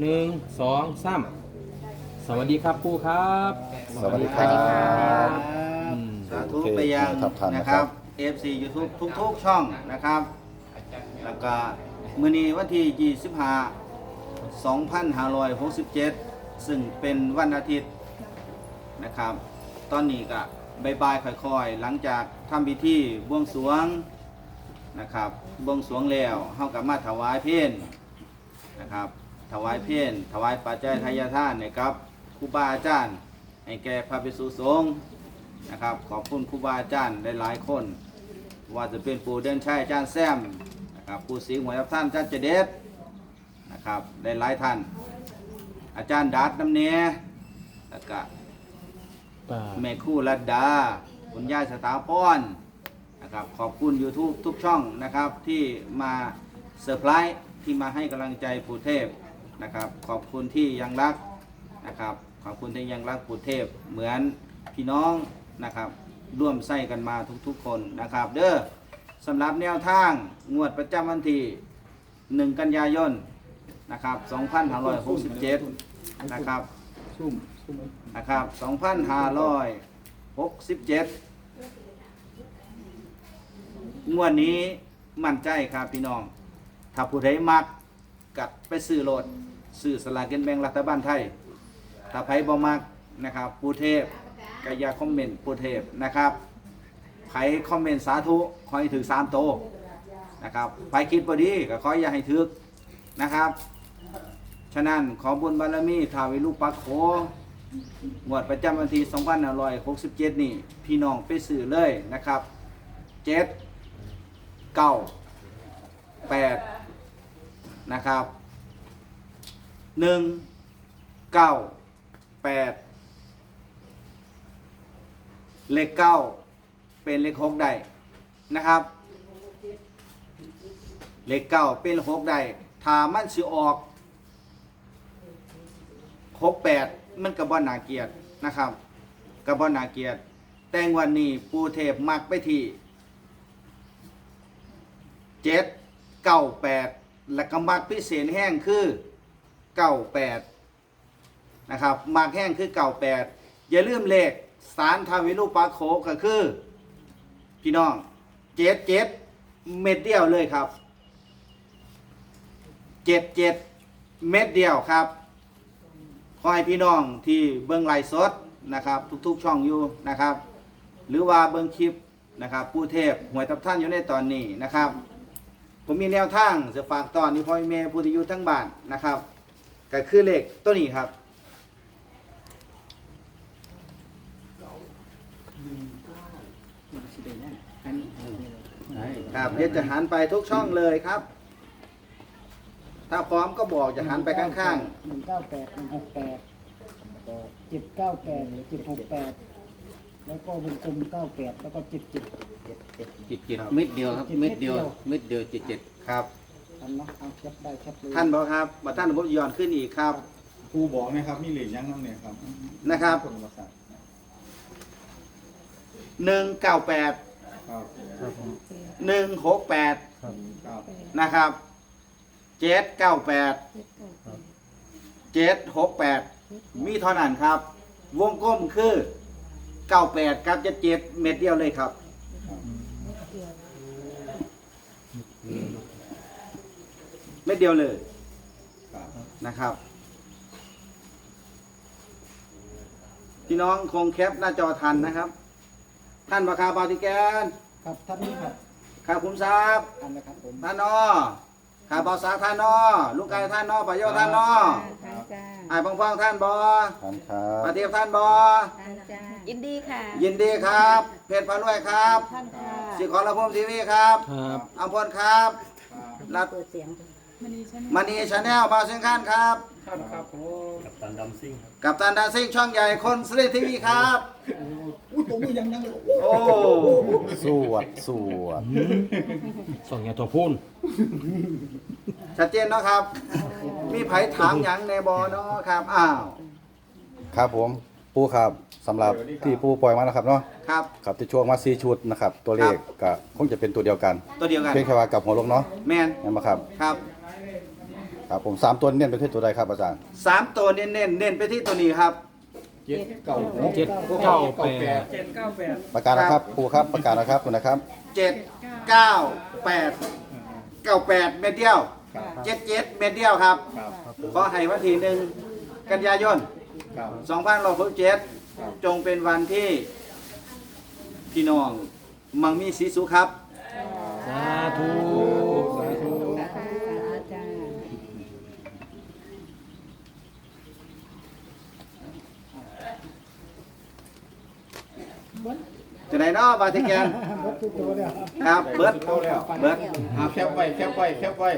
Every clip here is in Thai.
หนึ่งสองสามสวัสดีครับปูครับ สวัสดีครับอืม สาธุโอเคไปยังทับทันนะนะคครัรับ บ FC YouTube ทุกๆช่องนะครับ แล้วก็มื้อนี้วันที่ 25 2567 ซึ่งเป็นวันอาทิตย์นะครับ ตอนนี้ก็บายๆค่อยๆ หลังจากทำพิธีบวงสรวงนะครับบวงสรวงแล้วเฮากับมาถวายเพลนะครับ ถวายเพลถวายปัจจัยทายทานให้กับครูบาอาจารย์ ให้แก่พระภิกษุสงฆ์นะครับ ขอบคุณครูบาอาจารย์หลายๆคน ว่าจะเป็นปู่เดินชัยอาจารย์แซมนะครับปู่สิงห์หัวยับท่านอาจารย์เจเดชนะครับได้หลายท่าน อาจารย์ดัดน้ำเนียแล้วก็ป่าแม่ครู่รัดดาคุณย่าสถาพรนะครับขอบคุณ YouTube ทุกช่องนะครับที่มาเซอร์ไพรส์ที่มาให้กำลังใจปู่เทพ นะครับ ขอบคุณที่ยังรักนะครับ ขอบคุณที่ยังรักปู่เทพ เหมือนพี่น้องนะครับ ร่วมใส่กันมาทุกๆคนนะครับ เด้อสำหรับแนวทางงวดประจำวันที่ 1 กันยายนนะครับ2567นะครับนะครับ2567งวดนี้มั่นใจครับพี่น้อง ถ้าผู้ใดมักกัดไปซื้อโลด ซื้อสลากกินแบ่งรัฐบาลไทยถ้าไผบ่มักนะครับปูเทพก็อย่าคอมเมนต์ปูเทพนะครับไผคอมเมนต์สาธุขอให้ถึงสามโตนะครับไผคิดบ่ดีก็ขออย่าให้ถึกนะครับ ฉะนั้นขอบุญบารมีทาววิรูปักโขงวดประจำวันที่2567 นี่ พี่น้องไปซื้อเลยนะครับ7 9 8นะครับ 1 9 8เก้าแปดเลข9เป็นเลข6ได้นะครับ เลข9เป็นเลข6ได้ถ้ามันสิออกหกแปดมันกระบอนนาเกียรตินะครับกระบอนนาเกียรติแต่งวันนี้ปูเทพมักไปที่เจ็ดเก้าแปดและก็มักพิเศษแห้งคือ เก้าแปดนะครับมักแห้งคือเก้าแปดอย่าลืมเลขสารทาวิรูปาโคก็คือ พี่น้องเจ็ดเจ็ดเม็ดเดียวเลยครับเจ็ดเจ็ดเม็ดเดียวครับ ขอให้พี่น้องที่เบิ้งไลฟ์สดนะครับ ทุกๆช่องอยู่นะครับ หรือว่าเบิ้งคลิปนะครับผู้เทพหวยทับท่านอยู่ในตอนนี้นะครับ ผมมีแนวทางจะฝากตอนนี้พ่อแม่ผู้ที่อยู่ทั้งบ้านนะครับ ก็คือเลขตัวนี้ครับ ครับเดี๋ยวจะหันไปทุกช่องเลยครับ ถ้าพร้อมก็บอกจะหันไปข้างหนึ่งเก้าแปดหนึ่งหกแปดเจ็ดเก้าแปดเจ็ดหกแปดแล้วก็วงกลมเก้าแปดแล้วก็เจ็ดเจ็ดเจิตจิตเม็ดเดียวครับเม็ดเดียวเม็ดเดียวเจิตจิตๆครับ ทันเนาะเอาแคปได้แคปเลยท่านบอกครับมาท่านผมย้อนขึ้นอีกครับ ครูบอกนะครับมีเหรียญยังน้ำเนี่ยครับนะครับ คนภาษาหนึ่งเก้าแปดครับหนึ่งหกแปดครับนะครับเจ็ดเก้าแปดเจ็ดหกแปดมีเท่านั้นครับ วงกลมคือเก้าแปดกับเจ็ดเจ็ดเม็ดเดียวเลยครับ เม็ดเดียวเลยครับนะครับ พี่น้องคงแคปหน้าจอทันนะครับ ท่านประคาบาติแกนครับท่านนี้ครับข้าคุ้มทรัพย์อันนะครับผมท่านนอข้าบอสาท่านนอลูกไก่ท่านนอปะโยท่านนอท่านจ้าไอ้ายพองพองท่านบอทานครัปบฏิบท่านบอท่านจ้ายินดีค่ะยินดีครับ เพจพารวยครับท่านค่ะสิขอละพมทีวีครับ ครับ อัมพลครับ รัตเปิดเสียง มณีชาแนลบาวเชียงคานครับ ครับผมกับตันดาซิ่งช่องใหญ่คนสลิดทีวีครับ อุ้ยตัวมือยังยังเลยโอ้สวดสวดส่องยาตัวพูนชัดเจนเนาะครับ มีไผถามหยังในบอเนาะครับ อ้าว ครับผมปูครับสำหรับที่ปูปล่อยมานะครับเนาะครับ ครับที่ช่วงมาซีชุดนะครับ ตัวเลขก็คงจะเป็นตัวเดียวกันตัวเดียวกัน เพียงแค่ว่ากับหัวลงเนาะแมนนั่นมาครับ ครับ ครับผมสามตัวเน้นไปที่ตัวใดครับอาจารย์สามตัวเน้นเน้นๆเน้นไปที่ตัวนี้ครับ เจ็ดเก้าหกเจ็ดเก้าแปดเจ็ดเก้าแปดประกาศนะครับปูครับประกาศนะครับคุณนะครับเจ็ดเก้าแปดเก้าแปดเม็ดเดียวครับเจ็ดเจ็ดเม็ดเดียวครับครับขอให้วันที่หนึ่งกันยายนครับ2567จงเป็นวันที่พี่น้องมังมีสีสุขครับสาธุ สาธุ จ้า จะไหนเนาะบาติแกนหมดทุกตัวเลยครับครับเบิร์ดเข้าแล้วเบิร์ดอ่าแคบไว้แคบไว้แคบไว้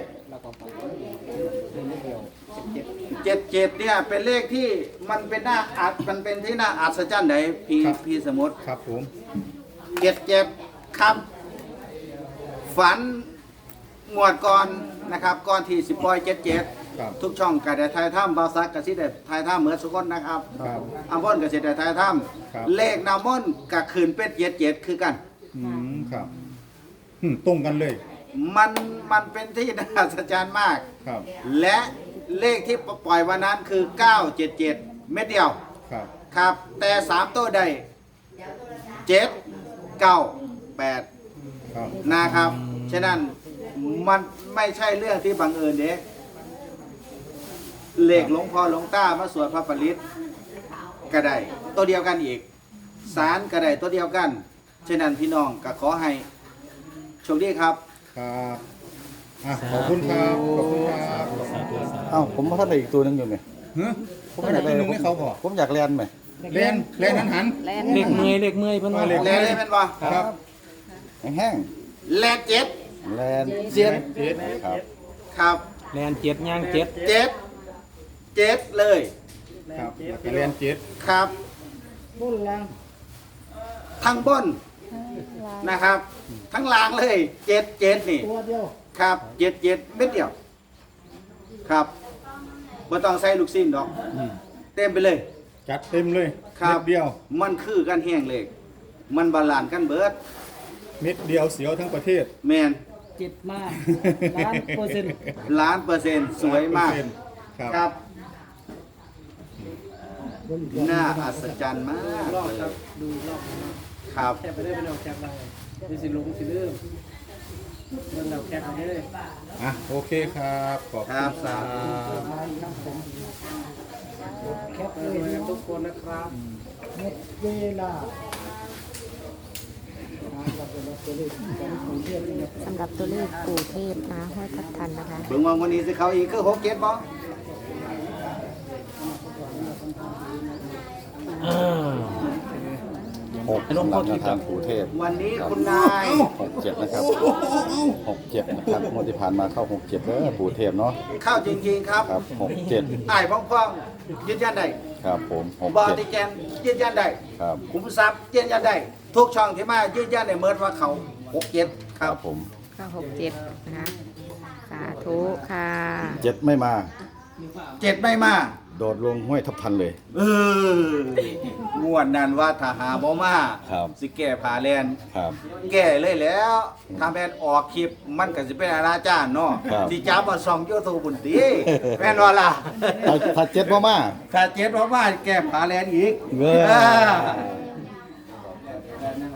เจ็ดเจ็ดเนี่ยเป็นเลขที่มันเป็นหน้าอัดมันเป็นที่น่าอัศจรรย์ไหนพี่พี่สมุทรครับผมเจ็ดเจ็ดครับ ฝันงวดก่อนนะครับก่อนที่สิบปอยเจ็ดเจ็ด ครับทุกช่องกระไดทายถ้ำบาวซักกระซิได้ทายถ้ำเหมือนสุกคนนะครับครับอัมพอนกระซิได้ทายถ้ครับำเลขนามอนกับคืนเป็ดเจ็ดเจ็ดคือกัน อืมครับอืมตรงกันเลยมันมันเป็นที่น่าอัศจรรย์มาก ครับและเลขที่ปล่อยวันนั้นคือ 977 เม็ดเดียวครับครับ แต่ 3 ตัวใด 7 9 8 ครับ นะครับ ฉะนั้นมันไม่ใช่เรื่องที่บังเอิญเด็ก เลขหลวงพ่อหลวงต้ามาสวดพระปริตก็ได้ตัวเดียวกันอีกสารก็ได้ตัวเดียวกันฉะนั้นพี่น้องก็ขอให้โชคดีครับ ครับอะขอบคุณครับ ขอบคุณครับสาธุสาธุเอ้าผมมาท่านใดอีกตัวหนึงอยู่ไหมฮะผมอยากกินหนึ่งให้เขาพอผมอยากเรียนไหมเล่นเล่นหันหัน แลนเลขเมื่อยเลขเมื่อยเพิ่นว่าเลขแลเลยเป็นว่าครับแห้งแลเจ็ดๆแลนเจ็ดเจ็ดครับ ครับ แลนเจ็ดย่างเจ็ดเจ็ด เจ็ดเลยครับแล้วก็เล่นเจ็ดครับ บุญลังทั้งบนนะครับ ทั้งล่างเลยเจ็ดเจ็ดนี่ตัวเดียวครับเจ็ดเจ็ดเม็ดเดียว ครับไม่ต้องใส่ลูกสิ้นดอกเต็มไปเลย จัดเต็มเลยครับ เม็ดเดียว มันคือกันแห้งเลย มันบาลานซ์กันเบิด เม็ดเดียวเสียวทั้งประเทศ แมนเจ็ดมากล้านเปอร์เซ็นต์ล้านเปอร์เซ็นต์สวยมาก ครับ ครับ น่าอัศจรรย์มากเลยครับแค่ไปได้เป็นออกจากเราดิสิลงสิลืมเงินเราแค่เอาได้เลยอะโอเคครับขอบคคุรับณสาธุแคปเลยทุกคนนะครับหมดเวลาสำหรับตัวเลขของเทพนะครับ สำหรับตัวเลขปู่เทพนะห้อยทับทันนะคะ เบิ่งว่าวันนี้สิเขาอีกคือหกเจ็ดบ่อ่า หกสำหรับแนวทางปู่เทพวันนี้คุณนายหกเจ็ดนะครับหกเจ็ดนะครับงวดที่ผ่านมาเข้าหกเจ็ดเด้อปู่เทพเนาะเข้าจริงๆครับครับหกเจ็ดอ้ายพ่องๆยืนยันได้ครับผมหกบอเจ็ดติแกนยืนยันได้ครับขุมทรัพย์ยืนยันได้ทุกช่องที่มายืนยันในเมิดว่าเขาหกเจ็ดคครัรับบผมก็หกเจ็ดนะคะ สาธุค่ะ เจ็ดไม่มาเจ็ดไม่มา โดดลงห้วยทับทันเลย เอองวดนั้นว่าถ้าหาบ่มาครับ สิแก้ผาแลน ครับ แก้เลยแล้วทำแผนออกคลิปมันก็สิเป็นอาณาจารย์เนาะครับ สิจับมาส่องยูทูบบุญตีแม่นว่าล่ะ ถ้าถ้าเจ็ดบ่มา ถ้าเจ็ดบ่มาแก้ผาแลนอีกเว้ย เออ